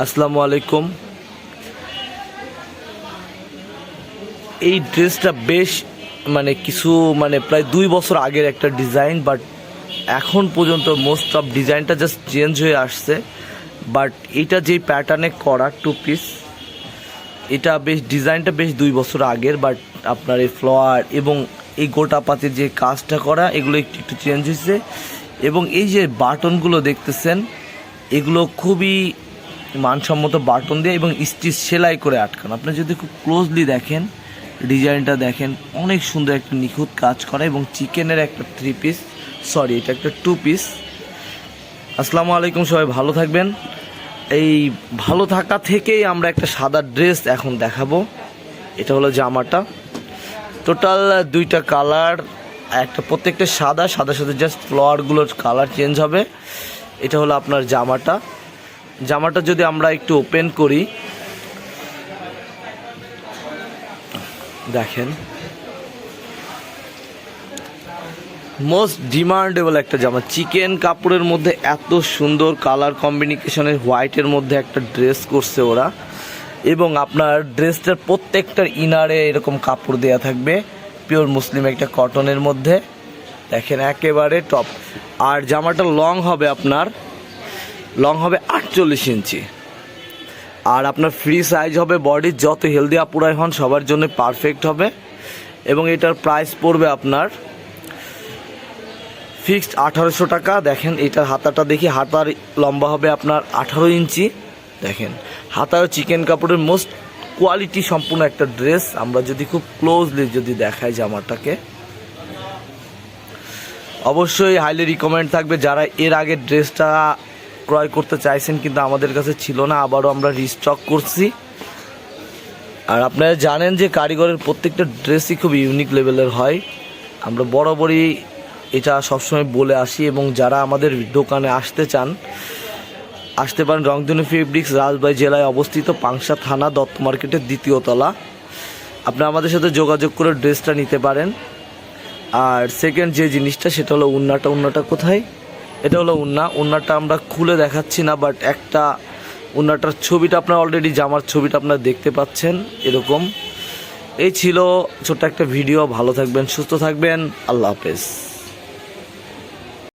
আসসালামু আলাইকুম। এই ড্রেসটা বেশ মানে কিছু মানে প্রায় দুই বছর আগের একটা ডিজাইন, বাট এখন পর্যন্ত মোস্ট অফ ডিজাইনটা জাস্ট চেঞ্জ হয়ে আসছে। বাট এটা যে প্যাটার্নে করা টু পিস এটা বেশ, ডিজাইনটা বেশ দুই বছর আগের, বাট আপনার এই ফ্লোয়ার এবং এই গোটা পাতে যে কাজটা করা, এগুলো একটু একটু চেঞ্জ হয়েছে। এবং এই যে বাটনগুলো দেখতেছেন, এগুলো খুবই মানসম্মত বাটন দিয়ে এবং স্টিচ সেলাই করে আটকানো। আপনি যদি খুব ক্লোজলি দেখেন, ডিজাইনটা দেখেন, অনেক সুন্দর একটা নিখুঁত কাজ করা এবং চিকেনের একটা থ্রি পিস সরি এটা একটা টু পিস আসসালামু আলাইকুম, সবাই ভালো থাকবেন। এই ভালো থাকা থেকেই আমরা একটা সাদা ড্রেস এখন দেখাবো। এটা হলো জামাটা। টোটাল দুইটা কালার একটা প্রত্যেকটা সাদা সাদা সাথে জাস্ট ফ্লোয়ারগুলোর কালার চেঞ্জ হবে। এটা হলো আপনার জামাটা। জামাটা যদি আমরা একটু ওপেন করি, দেখেন। মোস্ট ডিমান্ডেবল একটা জামা। চিকেন কাপড়ের মধ্যে এত সুন্দর কালার কম্বিনেশনের হোয়াইটের মধ্যে একটা ড্রেস করছে ওরা। এবং আপনার ড্রেসটার প্রত্যেকটার ইনারে এরকম কাপড় দেয়া থাকবে। পিওর মুসলিম একটা কটনের মধ্যে। দেখেন, একেবারে টপ আর জামাটা লং হবে আপনার লং হবে আটচল্লিশ ইঞ্চি। আর আপনার ফ্রি সাইজ হবে বডির যত হেলদি আপুরাই হন, সবার জন্য পারফেক্ট হবে। এবং এটার প্রাইস পড়বে আপনার ফিক্সড আঠারোশো টাকা। দেখেন, এটার হাতাটা দেখি হাতার লম্বা হবে আপনার আঠারো ইঞ্চি। দেখেন হাতার চিকেন কাপড়ের মোস্ট কোয়ালিটি সম্পূর্ণ একটা ড্রেস আমরা যদি খুব ক্লোজলি যদি দেখাই জামাটাকে। অবশ্যই হাইলি রিকমেন্ড থাকবে যারা এর আগে ড্রেসটা ক্রয় করতে চাইছেন কিন্তু আমাদের কাছে ছিল না, আবারও আমরা রিস্টক করছি। আর আপনারা জানেন যে কারিগরের প্রত্যেকটা ড্রেসই খুব ইউনিক লেভেলের হয়। আমরা বরাবরই এটা সবসময় বলে আসি এবং যারা আমাদের দোকানে আসতে চান, আসতে পারেন রংধনু ফেব্রিক্স রাজবাড়ী জেলায় অবস্থিত পাংশা থানা, দত্ত মার্কেটের দ্বিতীয় তলা। আপনি আমাদের সাথে যোগাযোগ করে ড্রেসটা নিতে পারেন। আর সেকেন্ড যে জিনিসটা, সেটা হলো উন্নাটা। উন্নাটা কোথায়? এটা হলো উন্না। উন্নাটা আমরা খুলে দেখাচ্ছি না বাট একটা উন্নাটার ছবিটা আপনার অলরেডি জামার ছবিটা আপনারা দেখতে পাচ্ছেন এরকম। এই ছিল ছোট্ট একটা ভিডিও ভালো থাকবেন, সুস্থ থাকবেন। আল্লাহ হাফেজ।